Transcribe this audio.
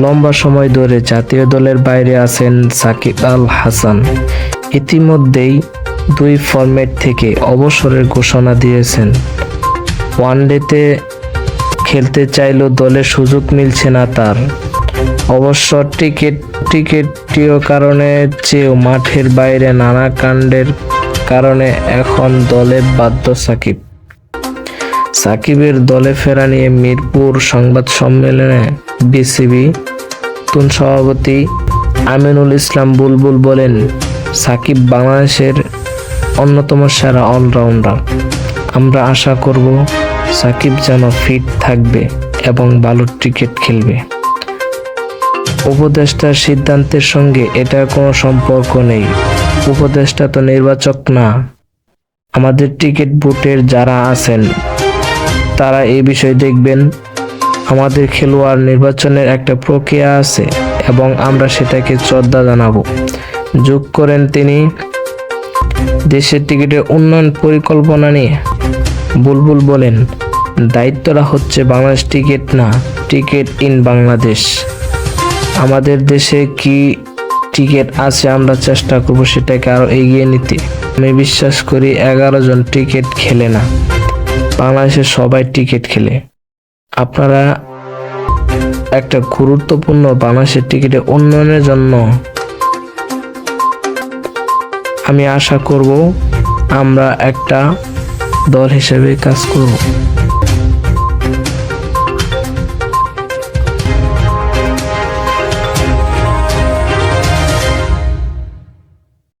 লম্বা সময় ধরে জাতীয় দলের বাইরে আছেন সাকিব আল হাসান। ইতিমধ্যেই দুই ফরম্যাট থেকে অবসরের ঘোষণা দিয়েছেন। ওয়ানডেতে খেলতে চাইলেও দলে সুযোগ মিলছে না তার। অবশ্য টিকিট টিকিটীয় কারণে চেয়েও মাঠের বাইরে নানা কাণ্ডের কারণে এখন দলে বাধ্য সাকিব। সাকিবের দলে ফেরা নিয়ে মিরপুর সংবাদ সম্মেলনে বিসিবি নতুন সভাপতি আমিনুল ইসলাম বুলবুল বলেন, সাকিব বাংলাদেশের অন্যতম সেরা অলরাউন্ডার। আমরা আশা করব সাকিব যেন ফিট থাকবে এবং ভালো ক্রিকেট খেলবে। উপদেষ্টার সিদ্ধান্তের সঙ্গে এটার কোনো সম্পর্ক নেই। উপদেষ্টা তো নির্বাচক না। আমাদের টিকিট বুটের যারা আছেন, তারা এই বিষয় দেখবেন আমাদের খেলোয়াড় নির্বাচনের একটা প্রক্রিয়া আছে এবং আমরা সেটাকে শ্রদ্ধা জানাব। যোগ করেন তিনি দেশের টিকিটের উন্নয়ন পরিকল্পনা নিয়ে। বুলবুল বলেন দায়িত্বটা হচ্ছে বাংলাদেশ টিকিট না, টিকিট ইন বাংলাদেশ। আমাদের দেশে কি টিকিট আছে আমরা চেষ্টা করব সেটাকে আরও এগিয়ে নিতে। আমি বিশ্বাস করি এগারো জন টিকিট খেলে না। বাংলাদেশের সবাই টিকিট খেলে। আপনারা একটা গুরুত্বপূর্ণ বাংলাদেশের টিকিটে উন্নয়নের জন্য আমি আশা করব আমরা একটা দল হিসেবে কাজ করব।